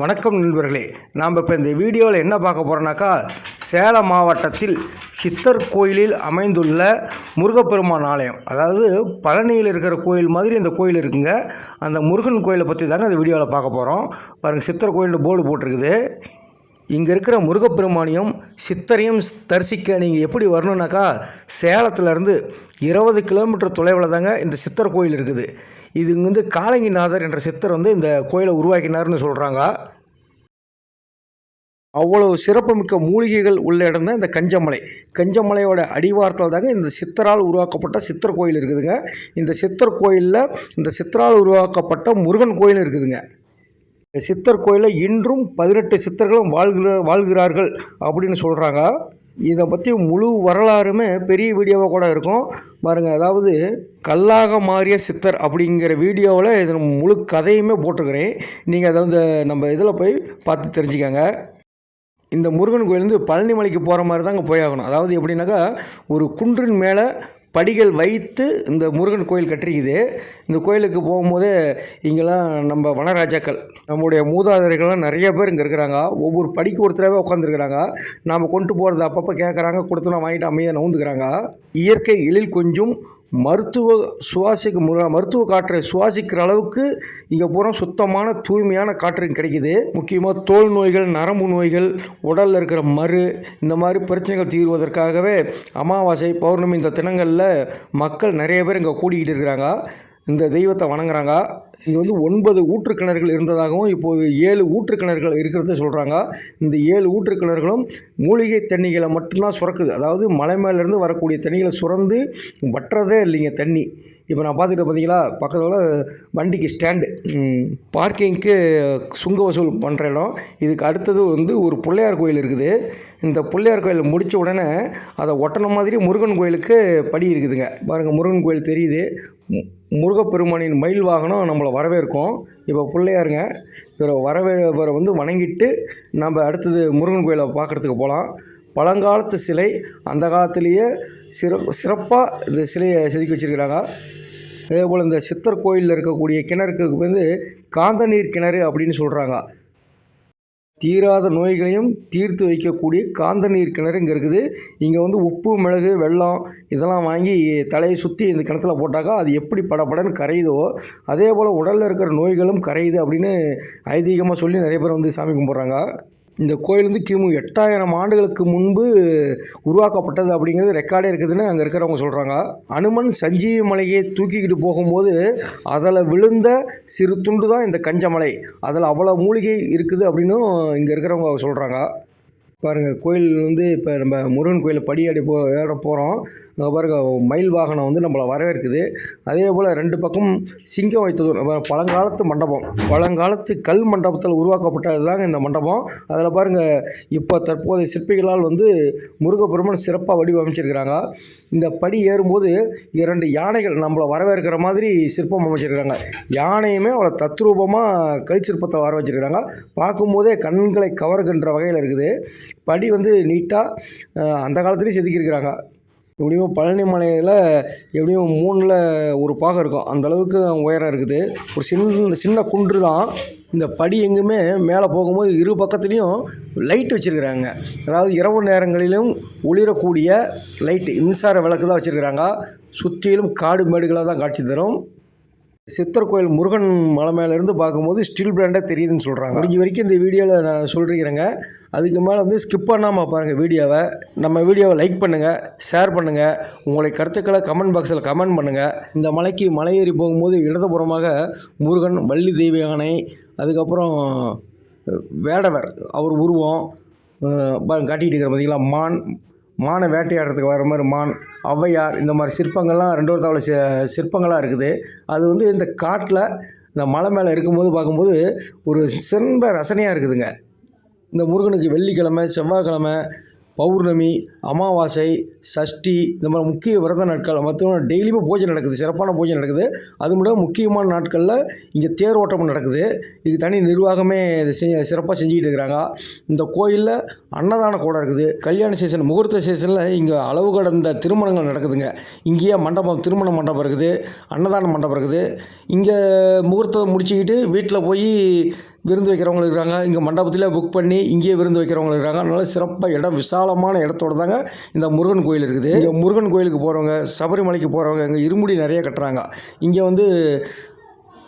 வணக்கம் நண்பர்களே. நாம் இப்போ இந்த வீடியோவில் என்ன பார்க்க போகிறோன்னாக்கா சேலம் மாவட்டத்தில் சித்தர் கோயிலில் அமைந்துள்ள முருகப்பெருமான் ஆலயம். அதாவது பழனியில் இருக்கிற கோயில் மாதிரி இந்த கோயில் இருக்குங்க. அந்த முருகன் கோயிலை பற்றி தாங்க இந்த வீடியோவில் பார்க்க போகிறோம் பாருங்கள் சித்தர் கோயில்னு போர்டு போட்டிருக்குது. இங்கே இருக்கிற முருகப்பெருமானையும் சித்தரையும் தரிசிக்க நீங்கள் எப்படி வரணுன்னாக்கா சேலத்துலேருந்து இருபது கிலோமீட்டர் தொலைவில் தாங்க இந்த சித்தர் கோயில் இருக்குது. இது வந்து காலங்கிநாதர் என்ற சித்தர் வந்து இந்த கோயிலை உருவாக்கினார்னு சொல்கிறாங்க அவ்வளவு சிறப்புமிக்க மூலிகைகள் உள்ள இடம் தான் இந்த கஞ்சமலை. கஞ்சமலையோட அடிவாரத்தில் தாங்க இந்த சித்தரால் உருவாக்கப்பட்ட சித்தர் கோயில் இருக்குதுங்க. இந்த சித்தர் கோயிலில் இந்த சித்தரால் உருவாக்கப்பட்ட முருகன் கோயில் இருக்குதுங்க. இந்த சித்தர் கோயிலில் இன்றும் பதினெட்டு சித்தர்களும் வாழ்கிற வாழ்கிறார்கள் அப்படின்னு சொல்கிறாங்க இதை பற்றி முழு வரலாறுமே பெரிய வீடியோவாக கூட இருக்கும். பாருங்கள் அதாவது கல்லாக மாறிய சித்தர் அப்படிங்கிற வீடியோவில் இது முழு கதையுமே போட்டிருக்கிறேன். நீங்கள் அதை வந்து நம்ம இதில் போய் பார்த்து தெரிஞ்சுக்கங்க. இந்த முருகன் கோயிலேருந்து பழனிமலைக்கு போகிற மாதிரி தாங்க போயாகணும். அதாவது எப்படின்னாக்கா ஒரு குன்றின் மேலே படிகள் வைத்து இந்த முருகன் கோயில் கட்டிருக்குது. இந்த கோயிலுக்கு போகும்போது இங்கெல்லாம் நம்ம வனராஜாக்கள் நம்முடைய மூதாதையர்கள்லாம் நிறைய பேர் இங்கே இருக்கிறாங்க. ஒவ்வொரு படிக்கு ஒருத்தராகவே உட்காந்துருக்குறாங்க நாம் கொண்டு போகிறது அப்பப்போ கேட்குறாங்க கொடுத்தோன்னா வாங்கிட்டு அமைதியாக நவுந்துக்கிறாங்க. இயற்கை எழில் கொஞ்சம் மருத்துவ சுவாசிக்க மு மருத்துவ காற்றை சுவாசிக்கிற அளவுக்கு இங்கே பூரா சுத்தமான தூய்மையான காற்று கிடைக்குது. முக்கியமாக தோல் நோய்கள் நரம்பு நோய்கள் உடலில் இருக்கிற மறு இந்த மாதிரி பிரச்சனைகள் தீர்வதற்காகவே அமாவாசை பௌர்ணமி இந்த தினங்களில் மக்கள் நிறைய பேர் இங்கே கூடிக்கிட்டு இருக்கிறாங்க. இந்த தெய்வத்தை வணங்குறாங்க. இது வந்து ஒன்பது ஊற்றுக்கிணறுகள் இருந்ததாகவும் இப்போது ஏழு ஊற்றுக்கிணறுகள் இருக்கிறத சொல்கிறாங்க இந்த ஏழு ஊற்றுக்கிணறுகளும் மூலிகை தண்ணிகளை மட்டும்தான் சுரக்குது. அதாவது மலை மேலேருந்து வரக்கூடிய தண்ணிகளை சுரந்து வட்டுறதே இல்லைங்க தண்ணி. இப்போ நான் பார்த்துட்டு பார்த்தீங்களா பக்கத்தில் வண்டிக்கு ஸ்டாண்டு. பார்க்கிங்க்கு சுங்க வசூல் பண்ணுற இடம். இதுக்கு அடுத்தது வந்து ஒரு பிள்ளையார் கோயில் இருக்குது. இந்த பிள்ளையார் கோயில் முடித்த உடனே அதை ஒட்டின மாதிரி முருகன் கோயிலுக்கு படி இருக்குதுங்க. பாருங்கள் முருகன் கோயில் தெரியுது. முருகப்பெருமானின் மயில் வாகனம் நம்மளை வரவேற்கும். இப்போ பிள்ளையாருங்க இவரை வரவே இவரை வந்து வணங்கிட்டு நம்ம அடுத்தது முருகன் கோயிலை பார்க்குறதுக்கு போகலாம். பழங்காலத்து சிலை அந்த காலத்திலேயே சிற சிறப்பாக இந்த சிலையை செதுக்கி வச்சுருக்கிறாங்க. அதே போல் இந்த சித்தர் கோயிலில் இருக்கக்கூடிய கிணறுக்கு வந்து காந்த நீர் கிணறு அப்படின்னு சொல்கிறாங்க தீராத நோய்களையும் தீர்த்து வைக்கக்கூடிய காந்த நீர் கிணறு இங்கே இருக்குது. இங்கே வந்து உப்பு மிளகு வெல்லம் இதெல்லாம் வாங்கி தலையை சுற்றி இந்த கிணத்துல போட்டாக்கா அது எப்படி படப்படன்னு கரையுதோ அதே போல் உடலில் இருக்கிற நோய்களும் கரையுது அப்படின்னு ஐதீகமாக சொல்லி நிறைய பேர் வந்து சாமி கும்பிட்றாங்க. இந்த கோயில் வந்து கிமு எட்டாயிரம் ஆண்டுகளுக்கு முன்பு உருவாக்கப்பட்டது அப்படிங்கிறது ரெக்கார்டே இருக்குதுன்னு அங்கே இருக்கிறவங்க சொல்கிறாங்க அனுமன் சஞ்சீவி மலையை தூக்கிக்கிட்டு போகும்போது அதில் விழுந்த சிறு துண்டு தான் இந்த கஞ்சமலை. அதில் அவ்வளோ மூலிகை இருக்குது அப்படின்னும் இங்கே இருக்கிறவங்க சொல்கிறாங்க பாருங்கள் கோயில் வந்து இப்போ நம்ம முருகன் கோயிலில் படியாடி போ ஏற போகிறோம் அங்கே பாருங்கள் மயில் வாகனம் வந்து நம்மளை வரவேற்குது. அதே போல் ரெண்டு பக்கம் சிங்கம் வைத்தது பழங்காலத்து மண்டபம். பழங்காலத்து கல் மண்டபத்தில் உருவாக்கப்பட்டது தாங்க இந்த மண்டபம். அதில் பாருங்கள் இப்போ தற்போதைய சிற்பிகளால் வந்து முருகப்பெருமான் சிறப்பாக வடிவமைச்சிருக்கிறாங்க. இந்த படி ஏறும்போது இரண்டு யானைகள் நம்மளை வரவேற்கிற மாதிரி சிற்பம் அமைச்சிருக்கிறாங்க. யானையுமே அவ்வளோ தத்ரூபமாக கல் சிற்பத்தை வர வச்சுருக்கிறாங்க. பார்க்கும்போதே கண்களை கவர்கின்ற வகையில் இருக்குது. படி வந்து நீட்டாக அந்த காலத்துலேயும் செதுக்கியிருக்கிறாங்க. எப்படியும் பழனி மலையில் எப்படியும் மூணில் ஒரு பாகம் இருக்கும். அந்தளவுக்கு உயரம் இருக்குது. ஒரு சின்ன சின்ன குன்று தான். இந்த படி எங்குமே மேலே போகும்போது இரு பக்கத்துலேயும் லைட் வச்சுருக்குறாங்க. அதாவது இரவு நேரங்களிலும் ஒளிரக்கூடிய லைட்டு மின்சார விளக்கு தான் வச்சுருக்குறாங்க. சுற்றிலும் காடு மேடுகளாக தான் காட்சி தரும். சித்தர் கோயில் முருகன் மலை மேலேருந்து பார்க்கும்போது ஸ்டீல் பிராண்டாக தெரியுதுன்னு சொல்கிறாங்க முடிஞ்ச வரைக்கும் இந்த வீடியோவில் நான் சொல்கிறீங்க அதுக்கு மேலே வந்து ஸ்கிப் பண்ணாமல் பாருங்கள் வீடியோவை. நம்ம வீடியோவை லைக் பண்ணுங்கள் ஷேர் பண்ணுங்கள் உங்களுடைய கருத்துக்களை கமெண்ட் பாக்ஸில் கமெண்ட் பண்ணுங்கள் இந்த மலைக்கு மலை ஏறி போகும்போது இடதுபுறமாக முருகன் வள்ளி தெய்வ யானை அதுக்கப்புறம் வேடவர் அவர் உருவம் காட்டிகிட்டு இருக்கிற பார்த்தீங்களா மான் மானை வேட்டையாடுறதுக்கு வர மாதிரி மான் ஔவையார் இந்த மாதிரி சிற்பங்கள்லாம் ரெண்டு ஒரு தவளை சி- சிற்பங்களாக இருக்குது. அது வந்து இந்த காட்டில் இந்த மலை மேலே இருக்கும்போது பார்க்கும்போது ஒரு சிறந்த ரசனையாக இருக்குதுங்க. இந்த முருகனுக்கு வெள்ளிக்கிழமை செவ்வாய்க்கிழமை பௌர்ணமி அமாவாசை சஷ்டி இந்த மாதிரி முக்கிய விரத நாட்கள் மற்றும் டெய்லியுமே பூஜை நடக்குது சிறப்பான பூஜை நடக்குது. அது மட்டும் முக்கியமான நாட்களில் இங்கே தேர் ஓட்டம் நடக்குது. இது தனி நிர்வாகமே இதை சிறப்பாக செஞ்சுக்கிட்டு இருக்கிறாங்க. இந்த கோயிலில் அன்னதான கூட இருக்குது. கல்யாண சீசன் முகூர்த்த சீசனில் இங்கே அளவு கடந்த திருமணங்கள் நடக்குதுங்க. இங்கேயே மண்டபம் திருமண மண்டபம் இருக்குது. அன்னதான மண்டபம் இருக்குது. இங்கே முகூர்த்தம் முடிச்சுக்கிட்டு வீட்டில் போய் விருந்து வைக்கிறவங்களும் இருக்கிறாங்க இங்கே மண்டபத்திலே புக் பண்ணி இங்கேயே விருந்து வைக்கிறவங்களும் இருக்காங்க. அதனால சிறப்பாக இடம் விசாலமான இடத்தோட தாங்க இந்த முருகன் கோயில் இருக்குது. இங்கே முருகன் கோயிலுக்கு போகிறவங்க சபரிமலைக்கு போகிறவங்க இங்கே இருமுடி நிறைய கட்டுறாங்க. இங்கே வந்து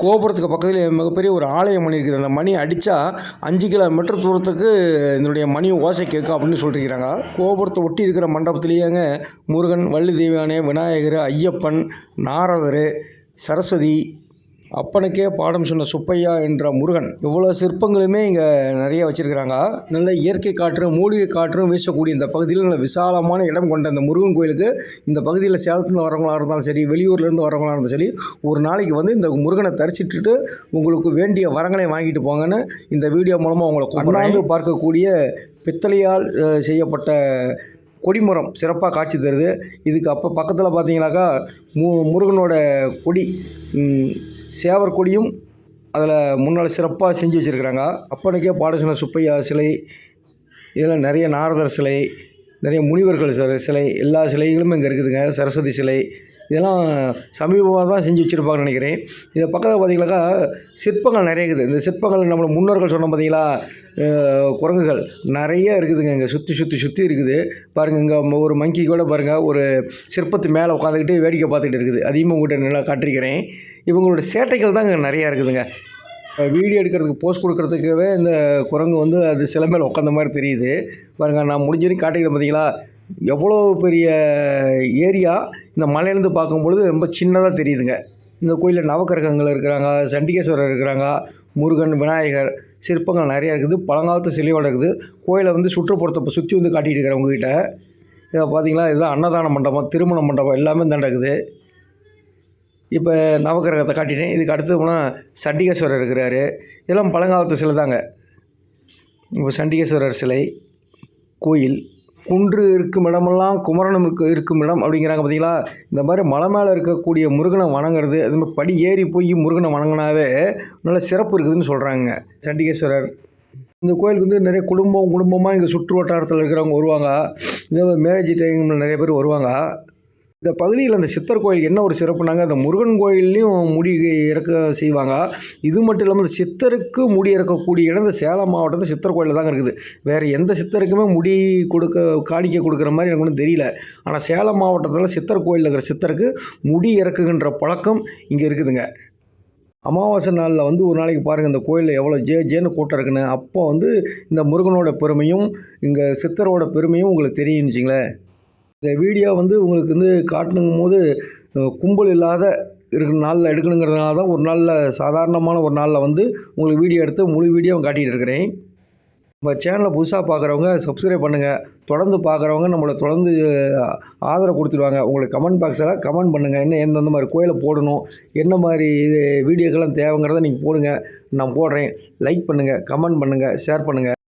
கோபுரத்துக்கு பக்கத்தில் மிகப்பெரிய ஒரு ஆலயம் மணி இருக்குது. அந்த மணி அடித்தா அஞ்சு கிலோமீட்டர் தூரத்துக்கு இதனுடைய மணி ஓசை கேட்கும் அப்படின்னு சொல்லியிருக்கிறாங்க கோபுரத்தை ஒட்டி இருக்கிற மண்டபத்திலேயேங்க முருகன் வள்ளி தெய்வானே விநாயகர் ஐயப்பன் நாரதர் சரஸ்வதி அப்பனுக்கே பாடம் சொன்ன சுப்பையா என்ற முருகன். இவ்வளோ சிற்பங்களுமே இங்கே நிறைய வச்சுருக்கிறாங்க. நல்ல இயற்கை காற்றும் மூலிகை காற்றும் வீசக்கூடிய இந்த பகுதியில் நல்ல விசாலமான இடம் கொண்ட இந்த முருகன் கோயிலுக்கு இந்த பகுதியில் சேலத்துலேருந்து வரவங்களா இருந்தாலும் சரி வெளியூர்லேருந்து வரவங்களா இருந்தாலும் சரி ஒரு நாளைக்கு வந்து இந்த முருகனை தரிசிட்டுட்டு உங்களுக்கு வேண்டிய வரங்களை வாங்கிட்டு போங்கன்னு இந்த வீடியோ மூலமாக உங்களை கொண்டாந்து பார்க்கக்கூடிய பித்தளையால் செய்யப்பட்ட கொடிமரம் சிறப்பாக காட்சி தருது. இதுக்கு அப்போ பக்கத்தில் பார்த்தீங்கன்னாக்கா மு முருகனோட கொடி சேவர் கொடியும் அதில் முன்னால் சிறப்பாக செஞ்சு வச்சுருக்குறாங்க. அப்பனுக்கே பாட சொன்ன சுப்பையா சிலை இதில் நிறைய நாரதர் சிலை நிறைய முனிவர்கள் சிலை எல்லா சிலைகளும் இங்கே இருக்குதுங்க. சரஸ்வதி சிலை இதெல்லாம் சமீபமாக தான் செஞ்சு வச்சுருப்பாங்கன்னு நினைக்கிறேன். இதை பக்கத்தில் பார்த்தீங்கன்னாக்கா சிற்பங்கள் நிறைய இருக்குது. இந்த சிற்பங்கள் நம்ம முன்னோர்கள் சொன்ன பார்த்தீங்களா குரங்குகள் நிறைய இருக்குதுங்க இங்கே. சுற்றி சுற்றி சுற்றி இருக்குது. பாருங்கள் இங்கே ஒரு மங்கி கூட பாருங்கள் ஒரு சிற்பத்து மேலே உட்காந்துக்கிட்டு வேடிக்கை பார்த்துக்கிட்டு இருக்குது. அதிகமாக உங்கள்கிட்ட நல்லா காட்டிருக்கிறேன் இவங்களோட சேட்டைகள் தான் இங்கே நிறையா இருக்குதுங்க. வீடியோ எடுக்கிறதுக்கு போஸ்ட் கொடுக்குறதுக்கவே இந்த குரங்கு வந்து அது சில மேலே உட்காந்த மாதிரி தெரியுது. பாருங்கள் நான் முடிஞ்ச காட்டிக்கிட்டேன் காட்டிக்கிறேன் பார்த்தீங்களா எவ்வளோ பெரிய ஏரியா இந்த மலையிலேருந்து பார்க்கும்பொழுது ரொம்ப சின்னதாக தெரியுதுங்க. இந்த கோயிலில் நவக்கிரகங்கள் இருக்கிறாங்க சண்டிகேஸ்வரர் இருக்கிறாங்க முருகன் விநாயகர் சிற்பங்கள் நிறையா இருக்குது பழங்காலத்து சிலையோட இருக்குது. கோயிலை வந்து சுற்றுப்புறத்தை சுற்றி வந்து காட்டிகிட்டு இருக்கிறேன் உங்ககிட்ட. இதை பார்த்தீங்களா? இதுதான் அன்னதான மண்டபம் திருமண மண்டபம் எல்லாமே நடக்குது. இப்போ நவக்கிரகத்தை காட்டிட்டேன். இதுக்கு அடுத்தது போனால் சண்டிகேஸ்வரர் இருக்கிறாரு. இதெல்லாம் பழங்காலத்து சிலை தாங்க. இப்போ சண்டிகேஸ்வரர் சிலை கோயில். குன்று இருக்கும் இடமெல்லாம் குமரனும் இருக்கு இருக்கும் இடம் அப்படிங்கிறாங்க பார்த்தீங்களா? இந்த மாதிரி மலை மேலே இருக்கக்கூடிய முருகனை வணங்குறது அது மாதிரி படி ஏறி போய் முருகனை வணங்கினாவே நல்ல சிறப்பு இருக்குதுன்னு சொல்கிறாங்க சண்டிகேஸ்வரர். இந்த கோயிலுக்கு வந்து நிறைய குடும்பம் குடும்பமாக இங்கே சுற்று வட்டாரத்தில் இருக்கிறவங்க வருவாங்க. இதே மேரேஜ் டைமில் நிறைய பேர் வருவாங்க. இந்த பகுதியில் அந்த சித்தர் கோயில் என்ன ஒரு சிறப்புனாங்க அந்த முருகன் கோயில்லையும் முடி இறக்க செய்வாங்க. இது மட்டும் இல்லாமல் இந்த சித்தருக்கு முடி இறக்கக்கூடிய இடம் இந்த சேலம் மாவட்டத்தில் சித்தர் கோயிலில் தாங்க இருக்குது. வேறு எந்த சித்தருக்குமே முடி கொடுக்க காணிக்க கொடுக்குற மாதிரி எனக்கு ஒன்றும் தெரியல. ஆனால் சேலம் மாவட்டத்தில் சித்தர் கோயிலில் இருக்கிற சித்தருக்கு முடி இறக்குகின்ற பழக்கம் இங்கே இருக்குதுங்க. அமாவாசை நாளில் வந்து ஒரு நாளைக்கு பாருங்கள் இந்த கோயிலில் எவ்வளோ ஜே ஜேன்னு கூட்டம் இருக்குன்னு. அப்போ வந்து இந்த முருகனோட பெருமையும் இங்கே சித்தரோட பெருமையும் உங்களுக்கு தெரியும் வச்சிங்களேன். இந்த வீடியோ வந்து உங்களுக்கு வந்து காட்டணுங்கும் போது கும்பல் இல்லாத இருக்கிற நாளில் எடுக்கணுங்கிறதுனால தான் ஒரு நாளில் சாதாரணமான ஒரு நாளில் வந்து உங்களுக்கு வீடியோ எடுத்து முழு வீடியோ காட்டிகிட்டு இருக்கிறேன். நம்ம சேனலை புதுசாக பார்க்குறவங்க சப்ஸ்கிரைப் பண்ணுங்கள் தொடர்ந்து பார்க்குறவங்க நம்மளை தொடர்ந்து ஆதரவு கொடுத்துருவாங்க உங்களுக்கு கமெண்ட் பாக்ஸில் கமெண்ட் பண்ணுங்கள் என்ன எந்தெந்த மாதிரி கோயிலை போடணும் என்ன மாதிரி இது வீடியோக்கெல்லாம் தேவைங்கிறத நீங்கள் போடுங்க. நான் போடுறேன். லைக் பண்ணுங்கள் கமெண்ட் பண்ணுங்கள் ஷேர் பண்ணுங்கள்